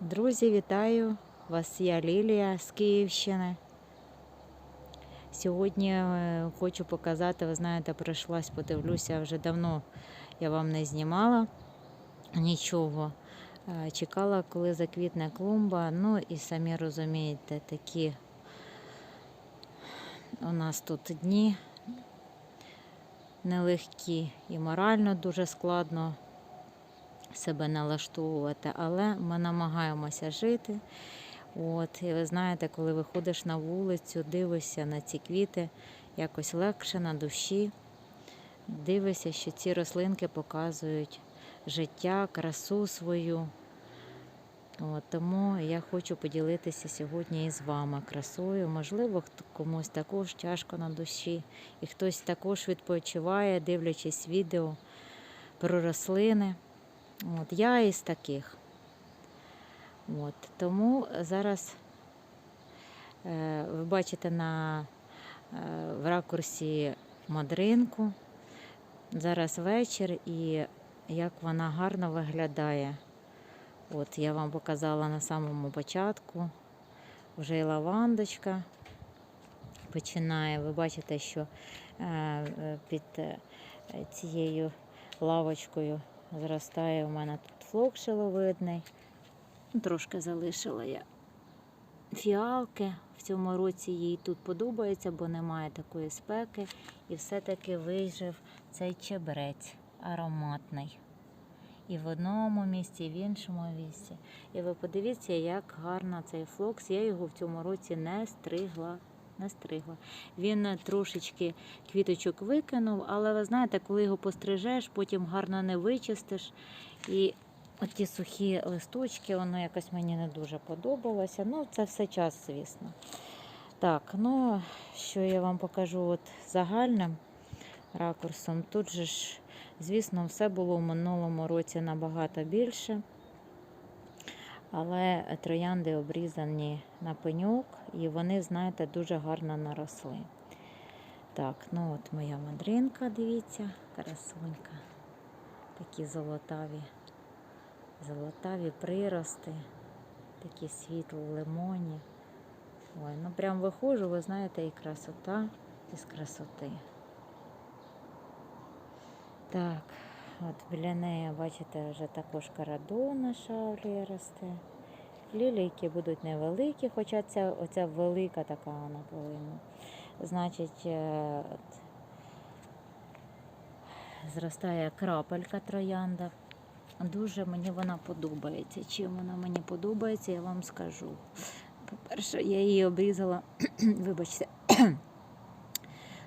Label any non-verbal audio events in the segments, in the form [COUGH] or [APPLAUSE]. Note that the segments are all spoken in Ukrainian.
Друзі, вітаю вас! Я Лілія з Київщини. Сьогодні е, хочу показати, ви знаєте, пройшлась, подивлюся, вже давно я вам не знімала нічого. Е, Чекала, коли заквітне клумба. Ну і самі розумієте, такі у нас тут дні нелегкі і морально дуже складно себе налаштовувати, але ми намагаємося жити. От, і ви знаєте, коли виходиш на вулицю, дивишся на ці квіти, якось легше на душі. Дивишся, що ці рослинки показують життя, красу свою. От, тому я хочу поділитися сьогодні із вами красою. Можливо, комусь також тяжко на душі, і хтось також відпочиває, дивлячись відео про рослини. От, я із таких. От, тому зараз е, ви бачите на, е, в ракурсі мадринку. Зараз вечір і як вона гарно виглядає. От я вам показала на самому початку. Вже і лавандочка починає. Ви бачите, що е, е, під е, цією лавочкою зростає у мене тут флок шиловидний. Трошки залишила я фіалки. В цьому році їй тут подобається, бо немає такої спеки. І все-таки вижив цей чебрець ароматний. І в одному місці, і в іншому місці. І ви подивіться, як гарно цей флокс. Я його в цьому році не стригла. Не стригла. Він трошечки квіточок викинув, але ви знаєте, коли його пострижеш, потім гарно не вичистиш. І от ті сухі листочки, воно якось мені не дуже подобалося. Ну, це все час, звісно. Так, ну що я вам покажу от загальним ракурсом. Тут же ж, звісно, все було в минулому році набагато більше. Але троянди обрізані на пеньок, і вони, знаєте, дуже гарно наросли. Так, ну от моя мадринка, дивіться, красунька. Такі золотаві, золотаві прирости, такі світло лимоні. Ой, ну прям виходжу, ви знаєте, і красота із красоти. Так, от біля неї, бачите, вже також карадона шавлія росте. Лілійки будуть невеликі, хоча ця, оця велика така вона повинна. Значить, е, от, зростає крапелька троянда. Дуже мені вона подобається. Чим вона мені подобається, я вам скажу. По-перше, я її обрізала, [CLEARS THROAT] вибачте, [CLEARS THROAT]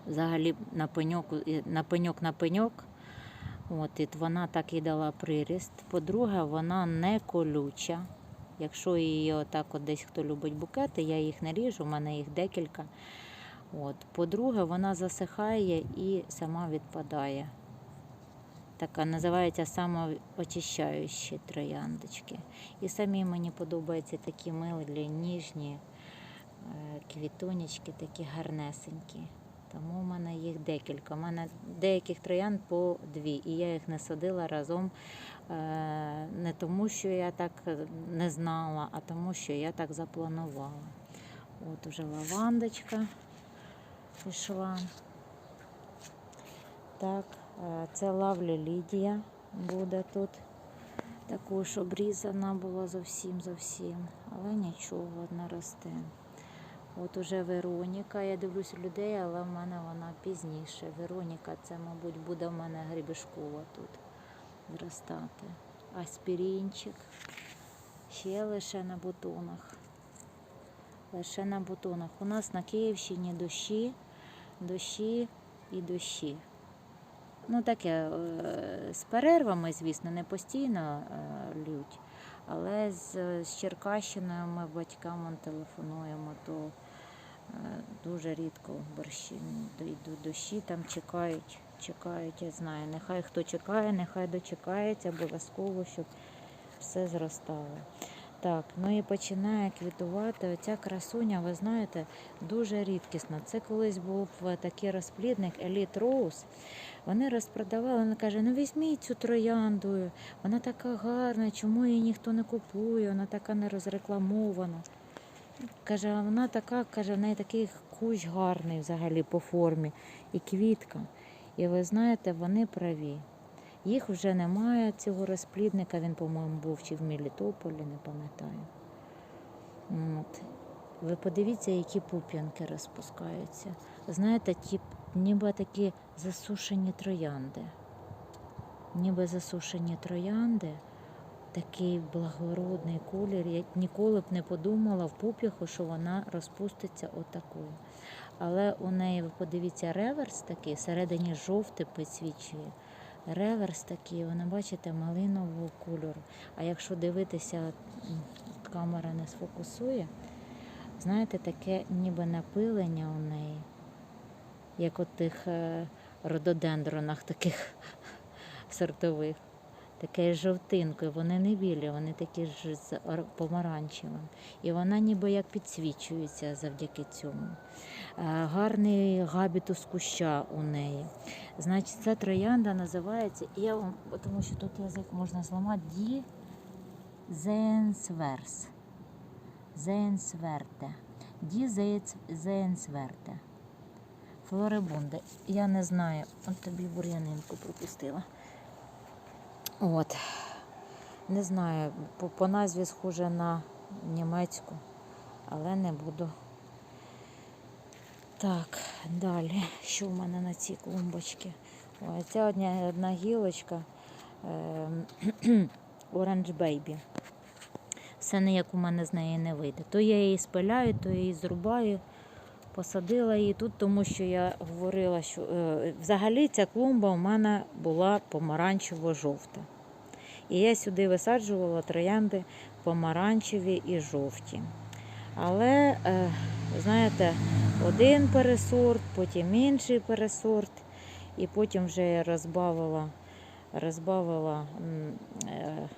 взагалі на пеньок, на пеньок на пеньок. От, і вона так і дала приріст. По-друге, вона не колюча. Якщо її отак от десь хто любить букети, я їх не ріжу, у мене їх декілька. От. По-друге, вона засихає і сама відпадає. Така називається самоочищаючі трояндочки. І самі мені подобаються такі милі, ніжні е, квітонечки, такі гарнесенькі. Тому в мене їх декілька. У мене деяких троянд по дві, і я їх не садила разом е, не тому, що я так не знала, а тому, що я так запланувала. От уже лавандочка пішла. Так, е, це лавля Лідія буде тут. Також обрізана була зовсім зовсім, але нічого, одна росте. От уже Вероніка, я дивлюсь людей, але в мене вона пізніше. Вероніка, це, мабуть, буде в мене грібешкова тут зростати. Аспірінчик. Ще лише на бутонах. Лише на бутонах. У нас на Київщині дощі, дощі і дощі. Ну, таке е, з перервами, звісно, не постійно е, лють. Але з, з Черкащиною ми батькам телефонуємо, то е, дуже рідко борщі йдуть дощі, там чекають, чекають, я знаю. Нехай хто чекає, нехай дочекається обов'язково, щоб все зростало. Так, ну і починає квітувати. Оця красуня, ви знаєте, дуже рідкісна. Це колись був е, такий розплідник Elite Rose. Вони розпродавали, вона каже, ну візьміть цю троянду, вона така гарна, чому її ніхто не купує, вона така не розрекламована. Каже, вона така, каже, в неї такий кущ гарний взагалі по формі і квітка. І ви знаєте, вони праві. Їх вже немає, цього розплідника, він, по-моєму, був чи в Мелітополі, не пам'ятаю. От. Ви подивіться, які пуп'янки розпускаються. Знаєте, ті, ніби такі засушені троянди. Ніби засушені троянди, такий благородний колір. Я ніколи б не подумала в пуп'яху, що вона розпуститься отакою. Але у неї, ви подивіться, реверс такий, всередині жовтий підсвічує. Реверс такий, вона, бачите, малинового кольору. А якщо дивитися, камера не сфокусує, знаєте, таке ніби напилення у неї, як у тих е, рододендронах таких [LAUGHS] сортових. Таке з жовтинкою, вони не білі, вони такі ж з помаранчевим. І вона ніби як підсвічується завдяки цьому. Гарний габітус куща у неї. Значить, ця троянда називається, я вам, тому що тут язик можна зламати, Ді Зеенсверс. Зеенсверте. Ді Зеенсверте. Флорибунде. Я не знаю, от тобі бур'янинку пропустила. От. Не знаю, по, по назві схоже на німецьку, але не буду. Так, далі. Що в мене на цій клумбочці? Ой, ця одна, одна гілочка ем, [CLEARS THROAT] Orange Baby. Все ніяк у мене з неї не вийде. То я її спиляю, то я її зрубаю. Посадила її тут, тому що я говорила, що е, взагалі ця клумба у мене була помаранчево-жовта. І я сюди висаджувала троянди помаранчеві і жовті. Але, е, знаєте, один пересорт, потім інший пересорт, і потім вже я розбавила, розбавила е,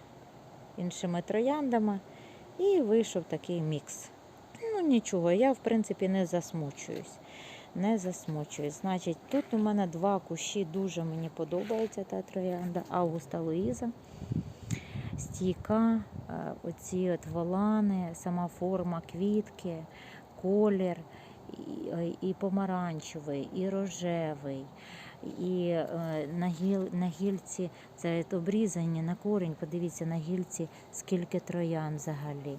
іншими трояндами, і вийшов такий мікс. Ну нічого, я в принципі не засмучуюсь. Не засмучуюсь. Значить, тут у мене два кущі дуже мені подобається та троянда Августа Луїза. Стійка, е, оці от волани, сама форма квітки, колір, і, е, помаранчевий, і рожевий, і е, на, гіл, на гільці це от обрізані на корінь. Подивіться на гільці, скільки троян взагалі.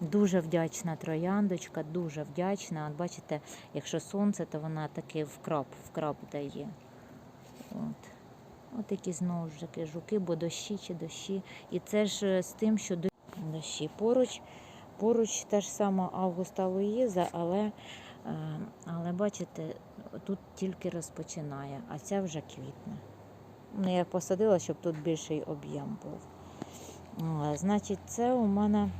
Дуже вдячна трояндочка, дуже вдячна. От бачите, якщо сонце, то вона таки вкрап, вкрап дає. От. От такі знову ж таки жуки, бо дощі чи дощі. І це ж е, з тим, що дощі. Поруч, поруч та ж сама Августа Луїза, але, е, але бачите, тут тільки розпочинає, а ця вже квітне. Ну, я посадила, щоб тут більший об'єм був. Значить, це у мене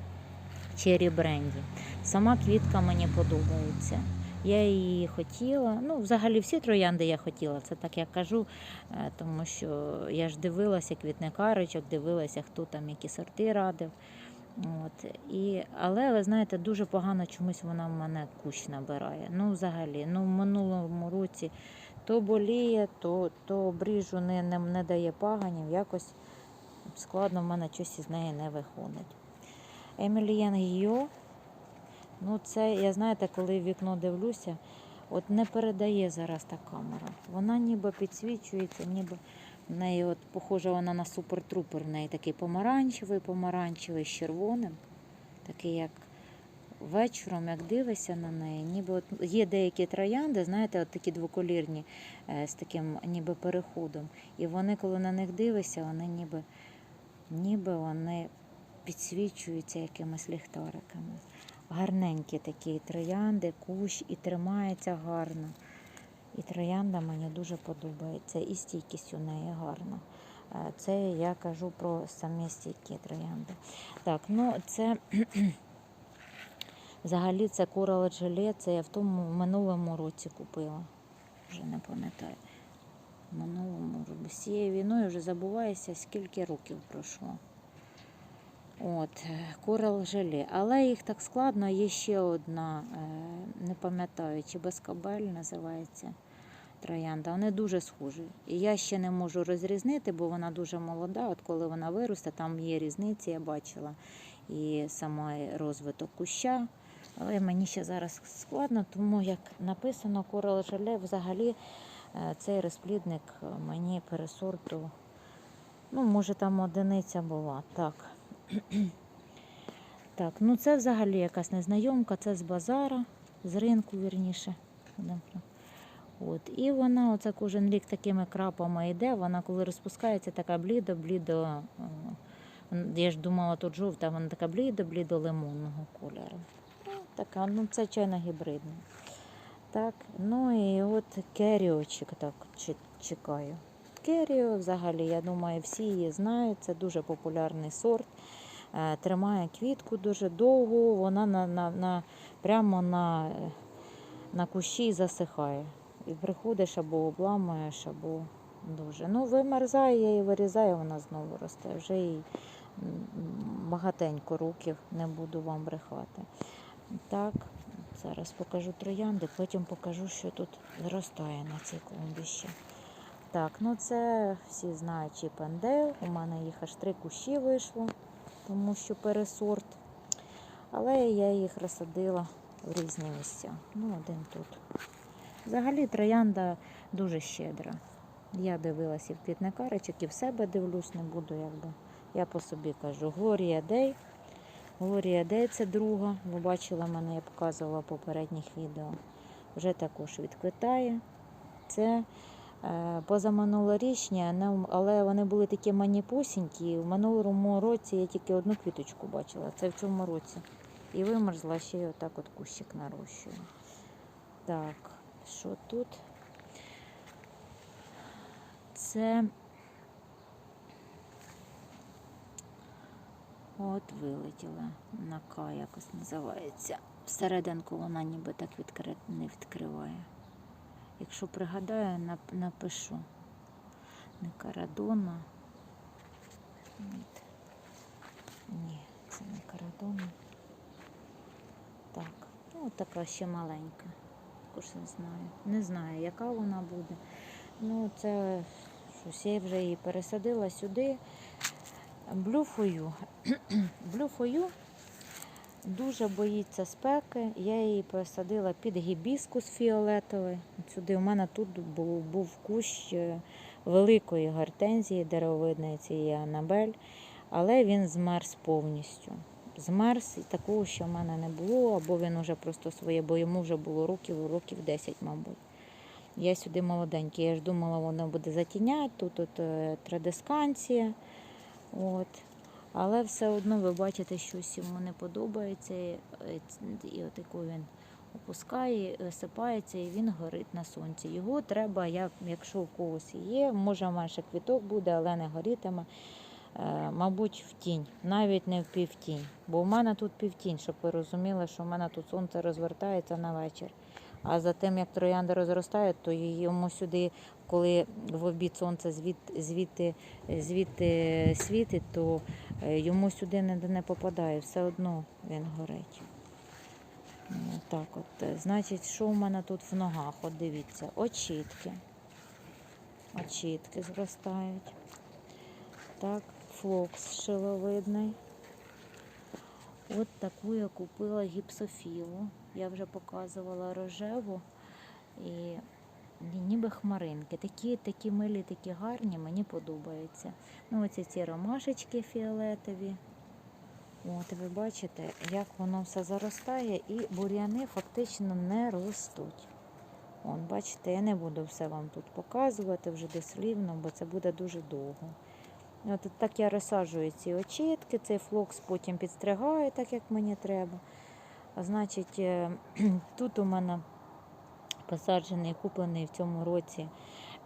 Черрі Бренді. Сама квітка мені подобається. Я її хотіла. Ну, взагалі всі троянди я хотіла, це так я кажу, е, тому що я ж дивилася квітникарочок, дивилася, хто там які сорти радив. От. І, але ви знаєте, дуже погано чомусь вона в мене кущ набирає. Ну, взагалі, ну в минулому році то боліє, то, то бріжу не, не, не дає паганів. Якось складно в мене щось із неї не виходить. Емілієн Гіо. Ну, це, я знаєте, коли в вікно дивлюся, от не передає зараз та камера. Вона ніби підсвічується, ніби в неї от похожа вона на супертрупер. В неї такий помаранчевий, помаранчевий з червоним. Такий як вечором, як дивишся на неї, ніби от є деякі троянди, знаєте, от такі двоколірні е, з таким ніби переходом. І вони, коли на них дивишся, вони ніби, ніби вони підсвічуються якимись ліхтариками. Гарненькі такі троянди, кущ і тримається гарно. І троянда мені дуже подобається, і стійкість у неї гарна. Е, Це я кажу про самі стійкі троянди. Так, ну це [CLEARS THROAT] взагалі це корал желе, це я в тому в минулому році купила. Вже не пам'ятаю. В минулому році. Цією війною вже забувається, скільки років пройшло. От, корал желе. Але їх так складно. Є ще одна, е, не пам'ятаю, чи безкабель називається троянда. Вони дуже схожі. І я ще не можу розрізнити, бо вона дуже молода. От коли вона виросте, там є різниці, я бачила. І саме розвиток куща. Але мені ще зараз складно, тому як написано корал желе, взагалі е, цей розплідник мені пересорту. Ну, може, там одиниця була. Так. [CLEARS THROAT] Так, ну це взагалі якась незнайомка, це з базара, з ринку, вірніше. От. І вона оце кожен рік такими крапами йде. Вона коли розпускається, така блідо-блідо. е, Я ж думала, тут жовта, вона така блідо-блідо лимонного кольору. Ну, така, ну це чайно гібридна. Так, ну і от керіочок так чекаю. Керіо взагалі, я думаю, всі її знають. Це дуже популярний сорт. Е, Тримає квітку дуже довго, вона на, на, на, прямо на, на кущі засихає. І приходиш або обламуєш, або дуже. Ну, вимерзає, я її вирізаю, вона знову росте. Вже їй багатенько років, не буду вам брехати. Так, зараз покажу троянди, потім покажу, що тут зростає на цій клумбі Так, ну це всі знають Чіп. У мене їх аж три кущі вийшло, тому що пересорт. Але я їх розсадила в різні місця. Ну, один тут. Взагалі троянда дуже щедра. Я дивилася в квітникаричок, і в себе дивлюсь, не буду якби. Я по собі кажу, Глорія Дей. Глорія Дей це друга. Ви бачили мене, я показувала в попередніх відео. Вже також відквітає. Це позаминулорічні, але- вони були такі маніпусінькі. В минулому році я тільки одну квіточку бачила. Це в цьому році. І вимерзла ще й отак от кущик нарощую. Так, що тут? Це от вилетіла на К якось називається. Всерединку вона ніби так відкри... не відкриває. Якщо пригадаю, нап- напишу. Не Карадона. Ні, Ні, це не Карадона. Так, ну така ще маленька. Також не знаю. Не знаю, яка вона буде. Ну, це щось я вже її пересадила сюди. Блюфою. [CLEARS THROAT] Блюфою дуже боїться спеки. Я її пересадила під гібіскус фіолетовий. От Сюди у мене тут був, був кущ е, великої гортензії деревовидної цієї Анабель, але він змерз повністю. Змерз і такого, що в мене не було, або він уже просто своє, бо йому вже було років, років 10, мабуть. Я сюди молоденький. Я ж думала, воно буде затіняти. Тут от е, традисканція. От. Але все одно ви бачите, щось йому не подобається. І, е, і от яку він опускає, висипається і він горить на сонці. Його треба, як, якщо у когось є, може менше квіток буде, але не горітиме. е, Мабуть, в тінь, навіть не в півтінь. Бо в мене тут півтінь, щоб ви розуміли, що в мене тут сонце розвертається на вечір. А за тим, як троянди розростають, то йому сюди, коли в обід сонце звід, звідти, звідти світить, то е, йому сюди не, не попадає, все одно він горить. Ну, Так от. Е, Значить, що в мене тут в ногах? От дивіться, очітки. Очітки зростають. Так, флокс шиловидний. От таку я купила гіпсофілу. Я вже показувала рожеву. І ніби хмаринки. Такі, такі милі, такі гарні, мені подобаються. Ну, оці ці ромашечки фіолетові. От, ви бачите, як воно все заростає, і бур'яни фактично не ростуть. Вон, бачите, я не буду все вам тут показувати вже дослівно, бо це буде дуже довго. От так я розсаджую ці очітки, цей флокс потім підстригаю, так як мені треба. Значить, е, [CLEARS THROAT] тут у мене посаджений, куплений в цьому році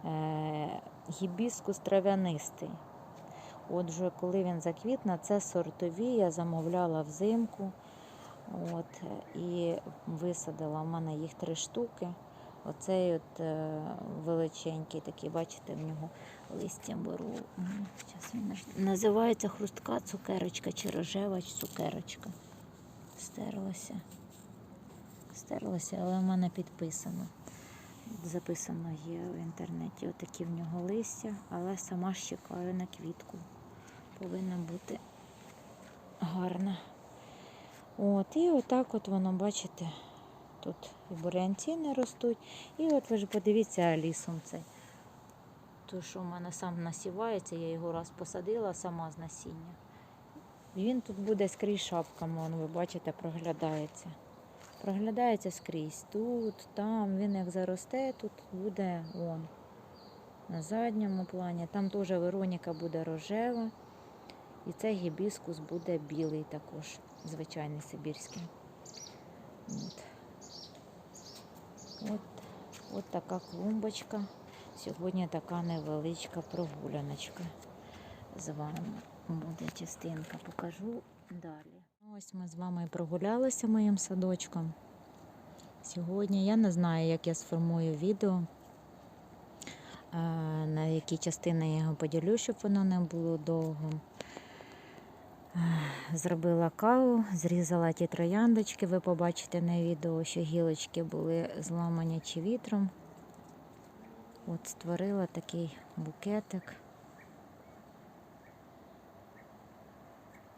е, гібіскус трав'янистий. Отже, коли він заквітне, це сортові, я замовляла взимку. От, і висадила в мене їх три штуки. Оцей от е, величенький такий, бачите, в нього листя беру. Щас він називається хрустка цукерочка чи рожева цукерочка. Стерлася. Стерлася, але в мене підписано. Записано є в інтернеті. Отакі в нього листя, але сама ж чекаю на квітку. Повинна бути гарна. От, і отак от воно, бачите, тут і бурянці не ростуть. І от ви ж подивіться лісом цей. То, що в мене сам насівається, я його раз посадила сама з насіння. Він тут буде скрізь шапками, он, ви бачите, проглядається. Проглядається скрізь. Тут, там, він як заросте, тут буде он. На задньому плані. Там теж Вероніка буде рожева. І цей гібіскус буде білий також, звичайний сибірський. От. От, от така клумбочка. Сьогодні така невеличка прогуляночка з вами. Буде частинка, покажу далі. Ось ми з вами прогулялися моїм садочком. Сьогодні я не знаю, як я сформую відео, е, на які частини я його поділю, щоб воно не було довго. Е, Зробила каву, зрізала ті трояндочки. Ви побачите на відео, що гілочки були зламані чи вітром. От створила такий букетик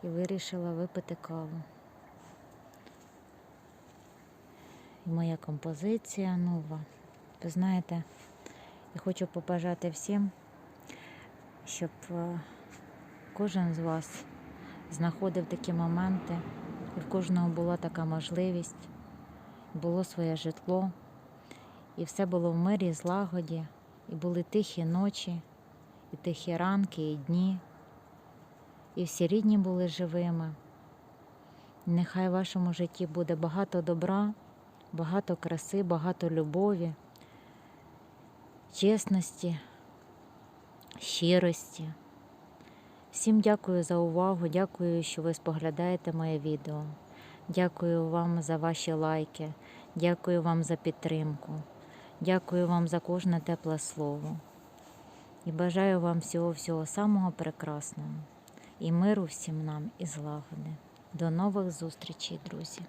і вирішила випити каву. І моя композиція нова. Ви знаєте, я хочу побажати всім, щоб е, кожен з вас знаходив такі моменти, і в кожного була така можливість, було своє житло, і все було в мирі, злагоді, і були тихі ночі, і тихі ранки, і дні, і всі рідні були живими. Нехай в вашому житті буде багато добра, багато краси, багато любові, чесності, щирості. Всім дякую за увагу, дякую, що ви споглядаєте моє відео. Дякую вам за ваші лайки, дякую вам за підтримку, дякую вам за кожне тепле слово. І бажаю вам всього-всього самого прекрасного і миру всім нам і злагоди. До нових зустрічей, друзі!